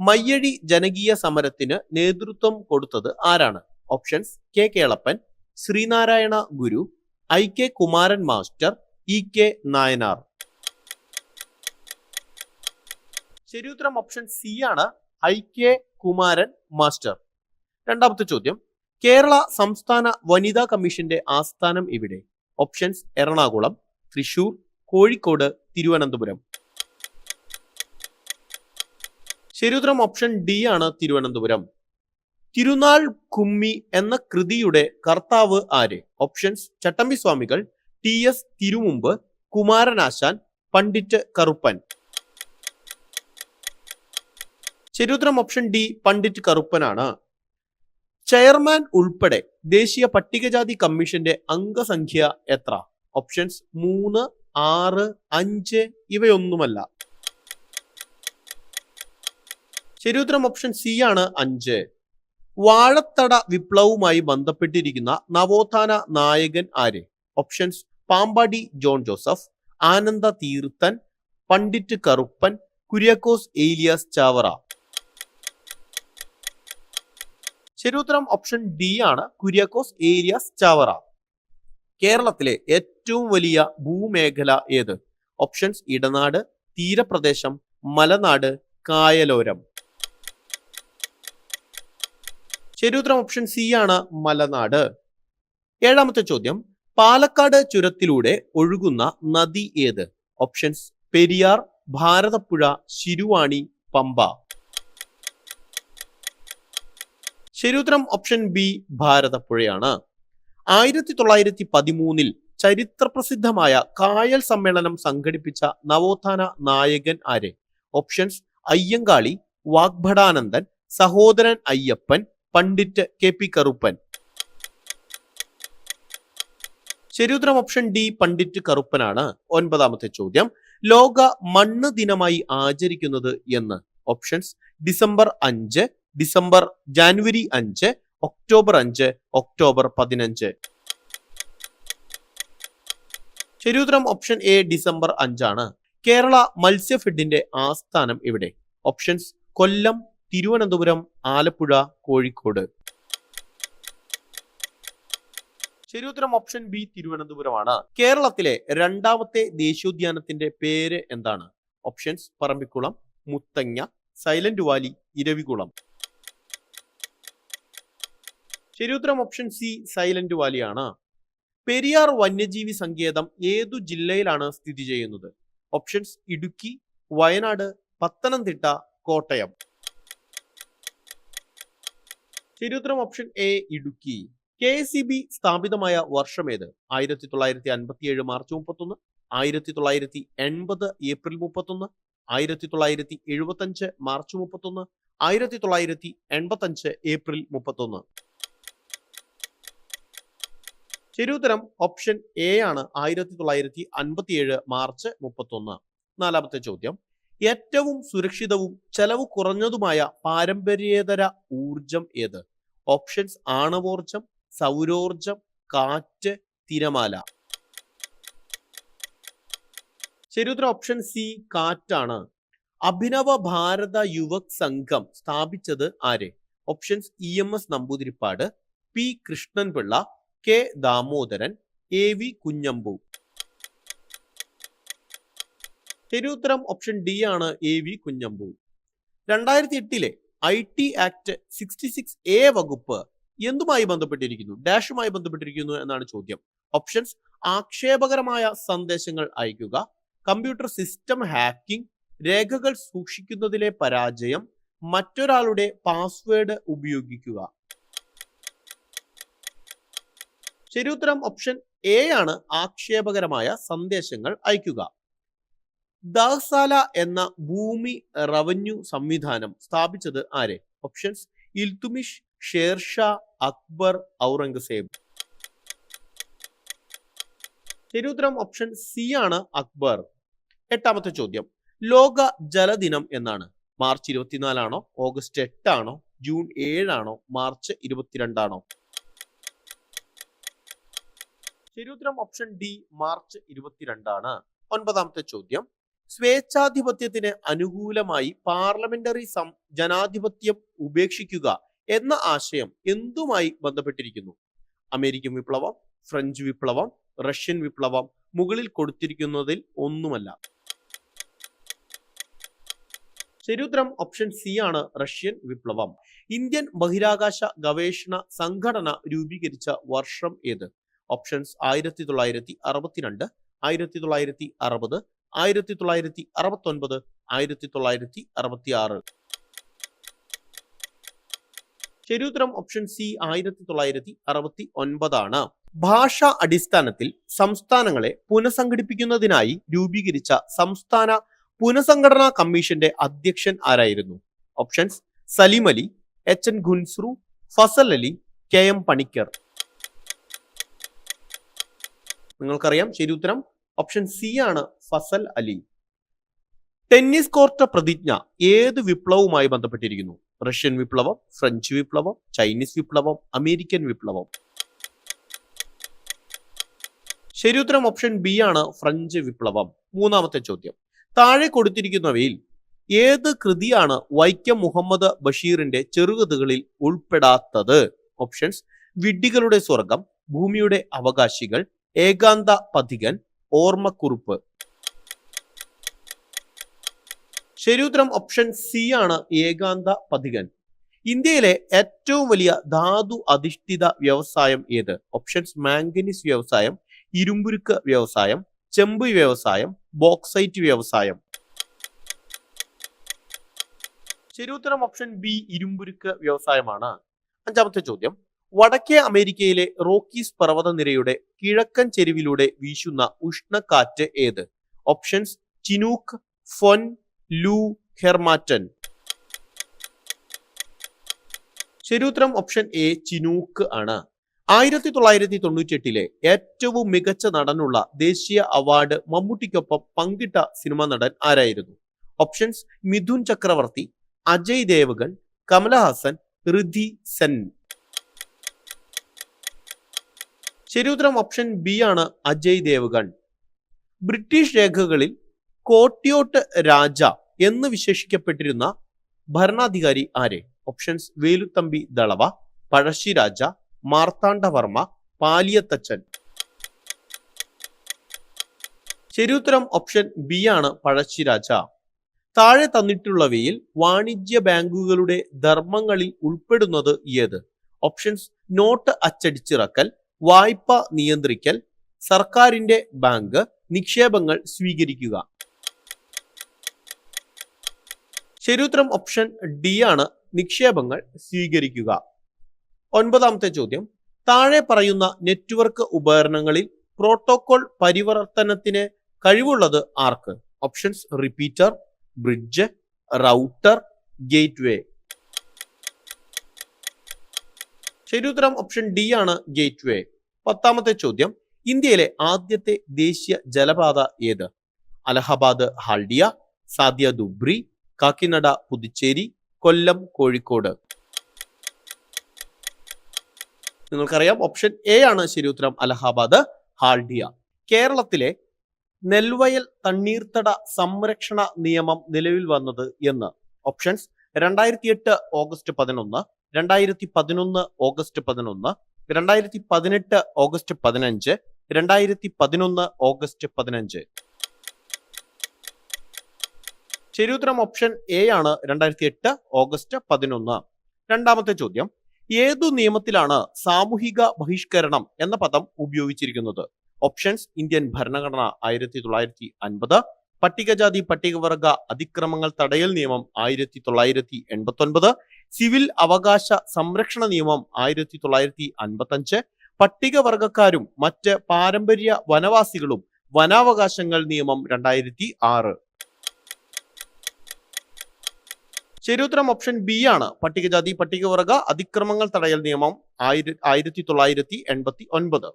മയ്യഴി ജനകീയ സമരത്തിന് നേതൃത്വം കൊടുത്തത് ആരാണ്? Options K. Kelappan Sreenarayana Guru I. K. Kumaran master E. K. Nayanar. ശരിയുത്തരം ഓപ്ഷൻ സി ആണ് ഐ. കെ. കുമാരൻ മാസ്റ്റർ. രണ്ടാമത്തെ ചോദ്യം കേരള സംസ്ഥാന വനിതാ കമ്മീഷന്റെ ആസ്ഥാനം ഇവിടെ ഓപ്ഷൻസ് എറണാകുളം തൃശൂർ കോഴിക്കോട് തിരുവനന്തപുരം. ശരിയുത്തരം ഓപ്ഷൻ ഡി ആണ് തിരുവനന്തപുരം. തിരുനാൾ കുമ്മി എന്ന കൃതിയുടെ കർത്താവ് ആര്? Options Chattampi Swamikal T S Thirumumbu Kumaranasan Pandit Karuppan. ശരിയുത്തരം ഓപ്ഷൻ ഡി പണ്ഡിറ്റ് കറുപ്പനാണ്. ചെയർമാൻ ഉൾപ്പെടെ ദേശീയ പട്ടികജാതി കമ്മീഷന്റെ അംഗസംഖ്യ എത്ര? ഓപ്ഷൻസ് മൂന്ന് ആറ് അഞ്ച് ഇവയൊന്നുമല്ല. ശരിയുത്തരം ഓപ്ഷൻ സി ആണ് അഞ്ച്. വാഴത്തട വിപ്ലവവുമായി ബന്ധപ്പെട്ടിരിക്കുന്ന നവോത്ഥാന നായകൻ ആര്? ഓപ്ഷൻസ് പാമ്പാടി ജോൺ ജോസഫ് ആനന്ദ തീർത്ഥൻ പണ്ഡിറ്റ് കറുപ്പൻ കുര്യാക്കോസ് ഏലിയാസ് ചാവറ. ശരിയുത്തരം ഓപ്ഷൻ ഡി ആണ് കുര്യാക്കോസ് ഏലിയാസ് ചാവറ. കേരളത്തിലെ ഏറ്റവും വലിയ ഭൂമേഖല ഏത്? ഓപ്ഷൻസ് ഇടനാട് തീരപ്രദേശം മലനാട് കായലോരം. ശരിയുത്തരം ഓപ്ഷൻ സി ആണ് മലനാട്. ഏഴാമത്തെ ചോദ്യം പാലക്കാട് ചുരത്തിലൂടെ ഒഴുകുന്ന നദി ഏത്? ഓപ്ഷൻസ് പെരിയാർ ഭാരതപ്പുഴ ശിരുവാണി പമ്പ. ശരിയുത്തരം ഓപ്ഷൻ ബി ഭാരതപ്പുഴയാണ്. ആയിരത്തി തൊള്ളായിരത്തി പതിമൂന്നിൽ ചരിത്രപ്രസിദ്ധമായ കായൽ സമ്മേളനം സംഘടിപ്പിച്ച നവോത്ഥാന നായകൻ ആരെ? Options Ayyankali Vagbhatanandan Sahodaran Ayyappan Pandit K P Karuppan. ശരിയുത്തരം ഓപ്ഷൻ ഡി പണ്ഡിറ്റ് കറുപ്പനാണ്. ഒൻപതാമത്തെ ചോദ്യം. ലോക മണ്ണ് ദിനമായി ആചരിക്കുന്നത് എന്ന്. ഓപ്ഷൻസ് ഡിസംബർ അഞ്ച് ഡിസംബർ ജാനുവരി അഞ്ച് ഒക്ടോബർ അഞ്ച് ഒക്ടോബർ പതിനഞ്ച്. ശരിയുത്തരം ഓപ്ഷൻ എ ഡിസംബർ അഞ്ചാണ്. കേരള മത്സ്യഫെഡിന്റെ ആസ്ഥാനം ഇവിടെ ഓപ്ഷൻസ് കൊല്ലം തിരുവനന്തപുരം ആലപ്പുഴ കോഴിക്കോട്. ശരിയുത്തരം ഓപ്ഷൻ ബി തിരുവനന്തപുരമാണ്. കേരളത്തിലെ രണ്ടാമത്തെ ദേശീയോദ്യാനത്തിന്റെ പേര് എന്താണ്? Options Parambikulam Muthanga Silent Valley Eravikulam. ശരിയുത്തരം ഓപ്ഷൻ സി സൈലന്റ് വാലിയാണ് പെരിയാർ വന്യജീവി സങ്കേതം ഏതു ജില്ലയിലാണ് സ്ഥിതി ചെയ്യുന്നത്? ഓപ്ഷൻസ് ഇടുക്കി വയനാട് പത്തനംതിട്ട കോട്ടയം. ശരിയുത്തരം option A Idukki. K S C B സ്ഥാപിതമായ വർഷം ഏത്? ആയിരത്തി തൊള്ളായിരത്തി അൻപത്തി ഏഴ് മാർച്ച് മുപ്പത്തൊന്ന് ആയിരത്തി തൊള്ളായിരത്തി എൺപത് ഏപ്രിൽ മുപ്പത്തൊന്ന് ആയിരത്തി തൊള്ളായിരത്തി എഴുപത്തി അഞ്ച് മാർച്ച് മുപ്പത്തൊന്ന് ആയിരത്തി തൊള്ളായിരത്തി എൺപത്തി അഞ്ച് ഏപ്രിൽ മുപ്പത്തൊന്ന്. ശരിയുത്തരം ഓപ്ഷൻ എ ആണ് ആയിരത്തി തൊള്ളായിരത്തി അൻപത്തിയേഴ് മാർച്ച് മുപ്പത്തൊന്ന്. നാലാമത്തെ ചോദ്യം. ഏറ്റവും സുരക്ഷിതവും ചെലവ് കുറഞ്ഞതുമായ പാരമ്പര്യേതര ഊർജം ഏത്? ഓപ്ഷൻസ് ആണവോർജം സൗരോർജം കാറ്റ് തിരമാല. ശരിയുത്തര ഓപ്ഷൻ സി കാറ്റാണ്. അഭിനവ ഭാരത യുവക് സംഘം സ്ഥാപിച്ചത് ആരെ? Options E M S Namboodiripad P Krishnapillai K Damodaran A V Kunhambu. ശരിയുത്തരം ഓപ്ഷൻ ഡി ആണ് എ വി കുഞ്ഞമ്പു. രണ്ടായിരത്തി എട്ടിലെ I T act sixty six A വകുപ്പ് എന്തുമായി ബന്ധപ്പെട്ടിരിക്കുന്നു? ഡാഷുമായി ബന്ധപ്പെട്ടിരിക്കുന്നു എന്നാണ് ചോദ്യം. ഓപ്ഷൻസ് ആക്ഷേപകരമായ സന്ദേശങ്ങൾ അയക്കുക കമ്പ്യൂട്ടർ സിസ്റ്റം ഹാക്കിംഗ് രേഖകൾ സൂക്ഷിക്കുന്നതിലെ പരാജയം മറ്റൊരാളുടെ പാസ്വേഡ് ഉപയോഗിക്കുക. ശരിയുത്തരം ഓപ്ഷൻ എ ആണ് ആക്ഷേപകരമായ സന്ദേശങ്ങൾ അയക്കുക ദാസാല എന്ന ഭൂമി റവന്യൂ സംവിധാനം സ്ഥാപിച്ചത് ആരെ? ഓപ്ഷൻസ് ഇൽതുമിഷ് ഷേർഷാ അക്ബർ ഔറംഗസേബ്. ശരിയുത്തരം ഓപ്ഷൻ സി ആണ് അക്ബർ. എട്ടാമത്തെ ചോദ്യം ലോക ജലദിനം എന്നാണ്. മാർച്ച് ഇരുപത്തിനാലാണോ? ഓഗസ്റ്റ് എട്ടാണോ? ജൂൺ ഏഴാണോ? മാർച്ച് ഇരുപത്തിരണ്ടാണോ? ശരിയുത്തരം ഓപ്ഷൻ ഡി മാർച്ച് ഇരുപത്തിരണ്ടാണ്. ഒൻപതാമത്തെ ചോദ്യം സ്വേച്ഛാധിപത്യത്തിന് അനുകൂലമായി പാർലമെന്ററി ജനാധിപത്യം ഉപേക്ഷിക്കുക എന്ന ആശയം എന്തുമായി ബന്ധപ്പെട്ടിരിക്കുന്നു? അമേരിക്കൻ വിപ്ലവം ഫ്രഞ്ച് വിപ്ലവം റഷ്യൻ വിപ്ലവം മുകളിൽ കൊടുത്തിരിക്കുന്നതിൽ ഒന്നുമല്ല. ശരിയുത്തരം ഓപ്ഷൻ സി ആണ് റഷ്യൻ വിപ്ലവം. ഇന്ത്യൻ ബഹിരാകാശ ഗവേഷണ സംഘടന രൂപീകരിച്ച വർഷം ഏത്? ഓപ്ഷൻസ് ആയിരത്തി തൊള്ളായിരത്തി അറുപത്തിരണ്ട് ആയിരത്തി തൊള്ളായിരത്തി അറുപത് ആയിരത്തി തൊള്ളായിരത്തി അറുപത്തൊൻപത് ആയിരത്തി തൊള്ളായിരത്തി അറുപത്തി ആറ് ശരിയുത്തരം ഓപ്ഷൻ സി ആയിരത്തി തൊള്ളായിരത്തി അറുപത്തി ഒൻപതാണ് ഭാഷാ അടിസ്ഥാനത്തിൽ സംസ്ഥാനങ്ങളെ പുനഃസംഘടിപ്പിക്കുന്നതിനായി രൂപീകരിച്ച സംസ്ഥാന പുനഃസംഘടനാ കമ്മീഷന്റെ അധ്യക്ഷൻ ആരായിരുന്നു? Options Salim Ali H N Kunzru Fazal Ali K M Panikkar. നിങ്ങൾക്കറിയാം ശരി ഉത്തരം ഓപ്ഷൻ സി ആണ് ഫസൽ അലി. ടെന്നീസ് കോർട്ട് പ്രതിജ്ഞ ഏത് വിപ്ലവവുമായി ബന്ധപ്പെട്ടിരിക്കുന്നു? റഷ്യൻ വിപ്ലവം ഫ്രഞ്ച് വിപ്ലവം ചൈനീസ് വിപ്ലവം അമേരിക്കൻ വിപ്ലവം. ശരിയുത്തരം ഓപ്ഷൻ ബി ആണ് ഫ്രഞ്ച് വിപ്ലവം. മൂന്നാമത്തെ ചോദ്യം. താഴെ കൊടുത്തിരിക്കുന്നവയിൽ ഏത് കൃതിയാണ് വൈക്കം മുഹമ്മദ് ബഷീറിന്റെ ചെറുകഥകളിൽ ഉൾപ്പെടാത്തത്? ഓപ്ഷൻസ് വിഡ്ഢികളുടെ സ്വർഗം ഭൂമിയുടെ അവകാശികൾ ഏകാന്ത പഥികൻ ഓർമ്മക്കുറിപ്പ്. ശരിയുത്തരം ഓപ്ഷൻ സി ആണ് ഏകാന്ത പതികൻ. ഇന്ത്യയിലെ ഏറ്റവും വലിയ ധാതു അധിഷ്ഠിത വ്യവസായം ഏത്? ഓപ്ഷൻസ് മാംഗനീസ് വ്യവസായം ഇരുമ്പുരുക്ക് വ്യവസായം ചെമ്പ് വ്യവസായം ബോക്സൈറ്റ് വ്യവസായം. ശരിയുത്തരം ഓപ്ഷൻ ബി ഇരുമ്പുരുക്ക് വ്യവസായമാണ്. അഞ്ചാമത്തെ ചോദ്യം. വടക്കേ അമേരിക്കയിലെ റോക്കീസ് പർവതനിരയുടെ കിഴക്കൻ ചെരുവിലൂടെ വീശുന്ന ഉഷ്ണക്കാറ്റ് ഏത്? Options Chinook foehn loo harmattan. ശരിയുത്തരം ഓപ്ഷൻ എ ചിനൂക്ക് ആണ്. ആയിരത്തി തൊള്ളായിരത്തി തൊണ്ണൂറ്റി എട്ടിലെ ഏറ്റവും മികച്ച നടനുള്ള ദേശീയ അവാർഡ് മമ്മൂട്ടിക്കൊപ്പം പങ്കിട്ട സിനിമ നടൻ ആരായിരുന്നു? ഓപ്ഷൻസ് മിഥുൻ ചക്രവർത്തി അജയ് ദേവഗൺ കമലഹാസൻ ഋധി സെൻ. ശരിയുത്തരം ഓപ്ഷൻ ബി ആണ് അജയ് ദേവഗൺ. ബ്രിട്ടീഷ് രേഖകളിൽ കോട്ടിയോട്ട് രാജ എന്ന് വിശേഷിക്കപ്പെട്ടിരുന്ന ഭരണാധികാരി ആരെ? ഓപ്ഷൻസ് വേലുത്തമ്പി ദളവ പഴശ്ശിരാജ മാർത്താണ്ഡവർമ്മ പാലിയത്തച്ചൻ ശരിയുത്തരം ഓപ്ഷൻ ബി ആണ് പഴശ്ശിരാജ താഴെ തന്നിട്ടുള്ളവയിൽ വാണിജ്യ ബാങ്കുകളുടെ ധർമ്മങ്ങളിൽ ഉൾപ്പെടുന്നത് ഏത്? ഓപ്ഷൻസ് നോട്ട് അച്ചടിച്ചിറക്കൽ വായ്പ നിയന്ത്രിക്കൽ സർക്കാരിന്റെ ബാങ്ക് നിക്ഷേപങ്ങൾ സ്വീകരിക്കുക. ശരിയുത്തരം ഓപ്ഷൻ ഡി ആണ്. നിക്ഷേപങ്ങൾ സ്വീകരിക്കുക. ഒൻപതാമത്തെ ചോദ്യം. താഴെ പറയുന്ന നെറ്റ്വർക്ക് ഉപകരണങ്ങളിൽ പ്രോട്ടോകോൾ പരിവർത്തനത്തിന് കഴിവുള്ളത് ആർക്ക്? Options repeater bridge router gateway ശരിയുത്തരം ഓപ്ഷൻ ഡി ആണ് ഗേറ്റ്വേ പത്താമത്തെ ചോദ്യം. ഇന്ത്യയിലെ ആദ്യത്തെ ദേശീയ ജലപാത ഏത്? അലഹബാദ് ഹാൽഡിയ സാദിയ ദുബ്രി കാക്കിനഡ പുതുച്ചേരി കൊല്ലം കോഴിക്കോട്. നിങ്ങൾക്കറിയാം ഓപ്ഷൻ എ ആണ് ശരി ഉത്തരം അലഹാബാദ് ഹാൾഡിയ. കേരളത്തിലെ നെൽവയൽ തണ്ണീർത്തട സംരക്ഷണ നിയമം നിലവിൽ വന്നത് എന്ന്. ഓപ്ഷൻസ് രണ്ടായിരത്തി എട്ട് ഓഗസ്റ്റ് പതിനൊന്ന് രണ്ടായിരത്തി പതിനൊന്ന് ഓഗസ്റ്റ് പതിനൊന്ന് രണ്ടായിരത്തി പതിനെട്ട് ഓഗസ്റ്റ് പതിനഞ്ച് രണ്ടായിരത്തി പതിനൊന്ന് ഓഗസ്റ്റ് പതിനഞ്ച്. ശരിയുത്തരം ഓപ്ഷൻ എ ആണ് രണ്ടായിരത്തി എട്ട് ഓഗസ്റ്റ് പതിനൊന്ന്. രണ്ടാമത്തെ ചോദ്യം ഏതു നിയമത്തിലാണ് സാമൂഹിക ബഹിഷ്കരണം എന്ന പദം ഉപയോഗിച്ചിരിക്കുന്നത്? ഓപ്ഷൻസ് ഇന്ത്യൻ ഭരണഘടന ആയിരത്തി തൊള്ളായിരത്തി അൻപത് പട്ടികജാതി പട്ടികവർഗ അതിക്രമങ്ങൾ തടയൽ നിയമം ആയിരത്തി തൊള്ളായിരത്തി എൺപത്തി ഒൻപത് സിവിൽ അവകാശ സംരക്ഷണ നിയമം ആയിരത്തി തൊള്ളായിരത്തി അൻപത്തി അഞ്ച് പട്ടികവർഗക്കാരും മറ്റ് പാരമ്പര്യ വനവാസികളും വനാവകാശങ്ങൾ നിയമം രണ്ടായിരത്തി ആറ് ശരിയുത്തരം ഓപ്ഷൻ ബി ആണ്. പട്ടികജാതി പട്ടികവർഗ അതിക്രമങ്ങൾ തടയൽ നിയമം ആയിര ആയിരത്തി തൊള്ളായിരത്തി എൺപത്തി ഒൻപത്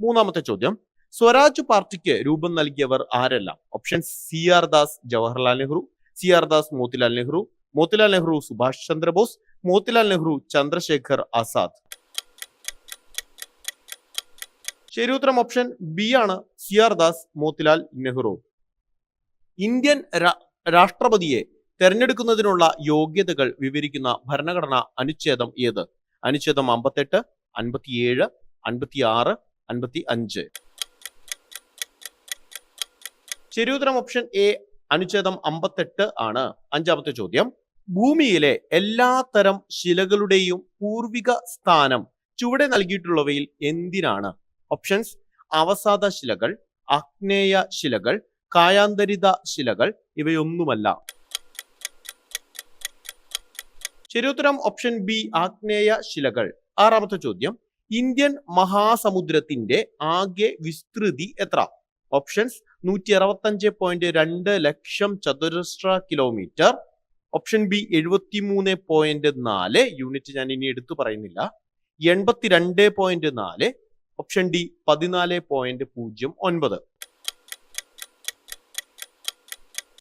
മൂന്നാമത്തെ ചോദ്യം. സ്വരാജ് പാർട്ടിക്ക് രൂപം നൽകിയവർ ആരെല്ലാം? Option C R Das Jawaharlal Nehru. C R Das Motilal Nehru. Motilal Nehru Subhash Chandrabose. Motilal Nehru Chandrashekhar Azad. ശരിയുത്തരം ഓപ്ഷൻ ബി ആണ്. C R Das Motilal Nehru. Indian രാഷ്ട്രപതിയെ തെരഞ്ഞെടുക്കുന്നതിനുള്ള യോഗ്യതകൾ വിവരിക്കുന്ന ഭരണഘടനാ അനുച്ഛേദം ഏത്? അനുച്ഛേദം അമ്പത്തെട്ട് അൻപത്തിയേഴ് അൻപത്തിയാറ് അൻപത്തി അഞ്ച് ശരിയുത്തരം ഓപ്ഷൻ എ അനുച്ഛേദം അമ്പത്തെട്ട് ആണ്. അഞ്ചാമത്തെ ചോദ്യം. ഭൂമിയിലെ എല്ലാ തരം ശിലകളുടെയും പൂർവിക സ്ഥാനം ചുവടെ നൽകിയിട്ടുള്ളവയിൽ എന്തിനാണ്? ഓപ്ഷൻസ് അവസാദ ശിലകൾ ആഗ്നേയ ശിലകൾ കായാന്തരിത ശിലകൾ ഇവയൊന്നുമല്ല. ശരിയുത്തരം ഓപ്ഷൻ ബി ആഗ്നേയ ശിലകൾ. ആറാമത്തെ ചോദ്യം ഇന്ത്യൻ മഹാസമുദ്രത്തിന്റെ ആകെ വിസ്തൃതി എത്ര? ഓപ്ഷൻസ് നൂറ്റി അറുപത്തഞ്ച് പോയിന്റ് രണ്ട് ലക്ഷം ചതുരശ്ര കിലോമീറ്റർ ഓപ്ഷൻ ബി എഴുപത്തിമൂന്ന് പോയിന്റ് നാല് യൂണിറ്റ് ഞാൻ ഇനി എടുത്തു പറയുന്നില്ല. എൺപത്തിരണ്ട് പോയിന്റ് നാല്. ഓപ്ഷൻ ഡി പതിനാല് പോയിന്റ് പൂജ്യം ഒൻപത്.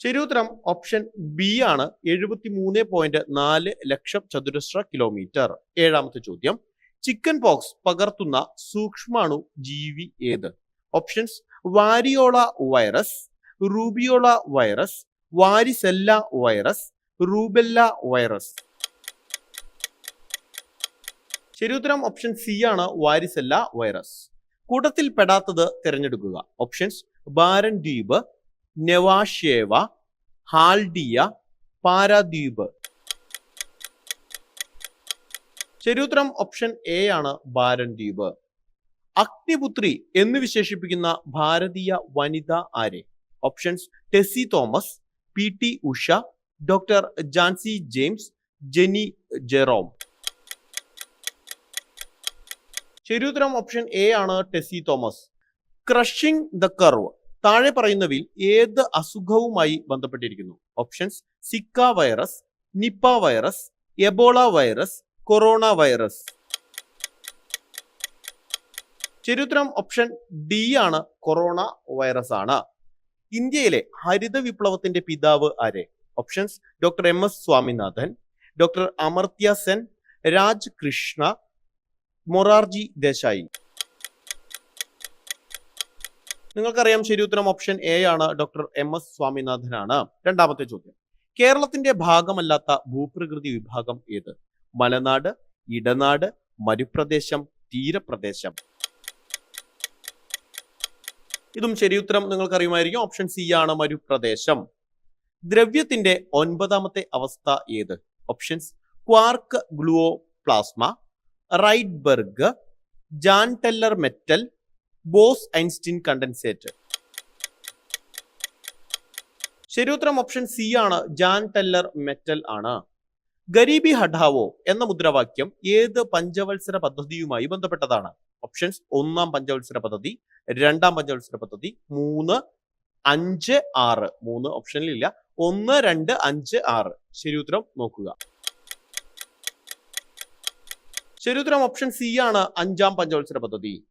ശരിയുത്തരം ഓപ്ഷൻ ബി ആണ്. എഴുപത്തി മൂന്ന് പോയിന്റ് നാല് ലക്ഷം ചതുരശ്ര കിലോമീറ്റർ ഏഴാമത്തെ ചോദ്യം. ചിക്കൻ പോക്സ് പകർത്തുന്ന സൂക്ഷ്മാണു ജീവി ഏത്? Options variola virus rubeola virus varicella virus rubella virus ശരിയുത്തരം ഓപ്ഷൻ സി ആണ് വാരിസെല്ല വൈറസ് കൂട്ടത്തിൽ പെടാത്തത് തിരഞ്ഞെടുക്കുക. ഓപ്ഷൻസ് ബാരൻ ദ്വീപ് നെവാഷേവ ഹാൽഡിയ പാരാദ്വീപ് ശരിയുത്തരം ഓപ്ഷൻ എ ആണ് ഭാരൻ ദ്വീപ് അഗ്നിപുത്രി എന്ന് വിശേഷിപ്പിക്കുന്ന ഭാരതീയ വനിത ആരെ? Options Tessy Thomas P T Usha doctor Jancy James Jeni Jerome. ശരിയുത്തരം ഓപ്ഷൻ എ ആണ് Tessy Thomas. Crushing the curve. താഴെ പറയുന്നവയിൽ ഏത് അസുഖവുമായി ബന്ധപ്പെട്ടിരിക്കുന്നു? Options Zika virus Nipah virus Ebola virus corona virus ശരിയുത്തരം ഓപ്ഷൻ ഡി ആണ് കൊറോണ വൈറസ് ആണ്. ഇന്ത്യയിലെ ഹരിത വിപ്ലവത്തിന്റെ പിതാവ് ആരെ? Options doctor M S Swaminathan doctor Amartya Sen Raj Krishna Morarji Desai. നിങ്ങൾക്കറിയാം ശരിയുത്തരം ഓപ്ഷൻ എ ആണ്. ഡോക്ടർ എം എസ് സ്വാമിനാഥനാണ്. രണ്ടാമത്തെ ചോദ്യം. കേരളത്തിന്റെ ഭാഗമല്ലാത്ത ഭൂപ്രകൃതി വിഭാഗം ഏത്? മലനാട് ഇടനാട് മരുപ്രദേശം തീരപ്രദേശം. ഇതും ശരിയുത്തരം നിങ്ങൾക്കറിയുമായിരിക്കും. ഓപ്ഷൻ സി ആണ് മരുപ്രദേശം. ദ്രവ്യത്തിന്റെ ഒൻപതാമത്തെ അവസ്ഥ ഏത്? Options quark gluon plasma Rydberg Jahn Teller metal Bose Einstein condensate ശരിയുത്തരം ഓപ്ഷൻ സി ആണ്. ജാൻ ടെല്ലർ മെറ്റൽ ആണ്. ഗരീബി ഹഠാവോ എന്ന മുദ്രാവാക്യം ഏത് പഞ്ചവത്സര പദ്ധതിയുമായി ബന്ധപ്പെട്ടതാണ്? ഓപ്ഷൻസ് ഒന്നാം പഞ്ചവത്സര പദ്ധതി രണ്ടാം പഞ്ചവത്സര പദ്ധതി മൂന്ന് അഞ്ച് ആറ്. മൂന്ന് ഓപ്ഷനിലില്ല. ഒന്ന് രണ്ട് അഞ്ച് ആറ്. ശരിയുത്തരം നോക്കുക. ശരിയുത്തരം ഓപ്ഷൻ സി ആണ്. അഞ്ചാം പഞ്ചവത്സര പദ്ധതി.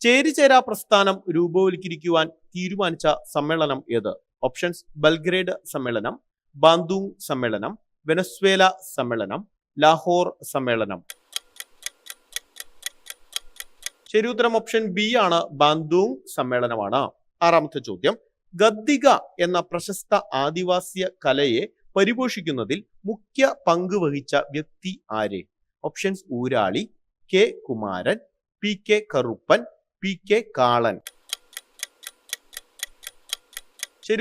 ചേരിചേരാ പ്രസ്ഥാനം രൂപവൽക്കരിക്കുവാൻ തീരുമാനിച്ച സമ്മേളനം ഏത്? ഓപ്ഷൻസ് ബൽഗ്രേഡ് സമ്മേളനം ബാന്തൂങ് സമ്മേളനം വെനസ്വേല സമ്മേളനം ലാഹോർ സമ്മേളനം. ശരിയുത്തരം ഓപ്ഷൻ ബി ആണ്. ബാന്തൂങ് സമ്മേളനമാണ്. ആറാമത്തെ ചോദ്യം. ഗദ്ദിക എന്ന പ്രശസ്ത ആദിവാസിയ കലയെ പരിപോഷിക്കുന്നതിൽ മുഖ്യ പങ്ക് വഹിച്ച വ്യക്തി ആര്? Options Urali K. Kumaran P. K. Karuppan P K Kalan.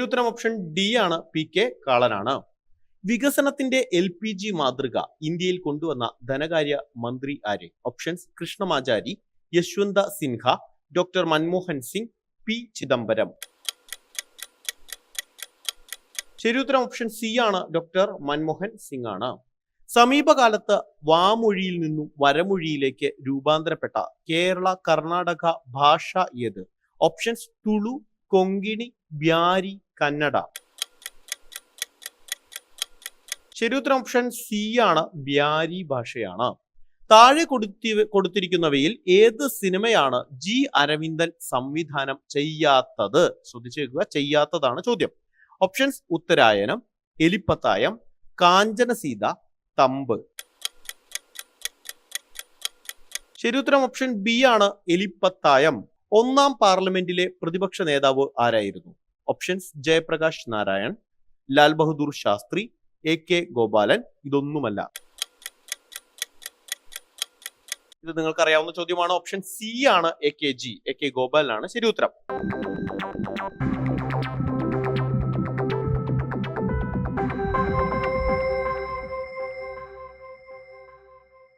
ഉത്തരം ഓപ്ഷൻ ഡി ആണ്. പി കെ കാളനാണ്. വികസനത്തിന്റെ എൽ പി ജി മാതൃക ഇന്ത്യയിൽ കൊണ്ടുവന്ന ധനകാര്യ മന്ത്രി ആര്? Options Krishnamachari Yashwant Sinha doctor Manmohan Singh P Chidambaram. ശരിയുത്തരം ഓപ്ഷൻ സി ആണ്. ഡോക്ടർ മൻമോഹൻ സിംഗ് ആണ്. സമീപകാലത്ത് വാമൊഴിയിൽ നിന്നും വരമൊഴിയിലേക്ക് രൂപാന്തരപ്പെട്ട കേരള കർണാടക ഭാഷ ഏത്? ഓപ്ഷൻസ് തുളു കൊങ്കിണി ബ്യാരി കന്നഡ. ശരിയുത്തരം ഓപ്ഷൻ സി ആണ് ബ്യാരി ഭാഷയാണ്. താഴെ കൊടുത്തി കൊടുത്തിരിക്കുന്നവയിൽ ഏത് സിനിമയാണ് ജി അരവിന്ദൻ സംവിധാനം ചെയ്യാത്തത്? ശ്രദ്ധിച്ചേക്കുക ചെയ്യാത്തതാണ് ചോദ്യം. ഓപ്ഷൻസ് ഉത്തരായനം എലിപ്പത്തായം കാഞ്ചനസീത തമ്പ്. ശരിയുത്തരം ഓപ്ഷൻ ബി ആണ് എലിപ്പത്തായം. ഒന്നാം പാർലമെന്റിലെ പ്രതിപക്ഷ നേതാവ് ആരായിരുന്നു? Options Jayaprakash Narayan Lal Bahadur Shastri A K Gopalan ഇതൊന്നുമല്ല. ഇത് നിങ്ങൾക്ക് അറിയാവുന്ന ചോദ്യമാണ്. ഓപ്ഷൻ സി ആണ് A K G A K ഗോപാലനാണ് ശരി ഉത്തരം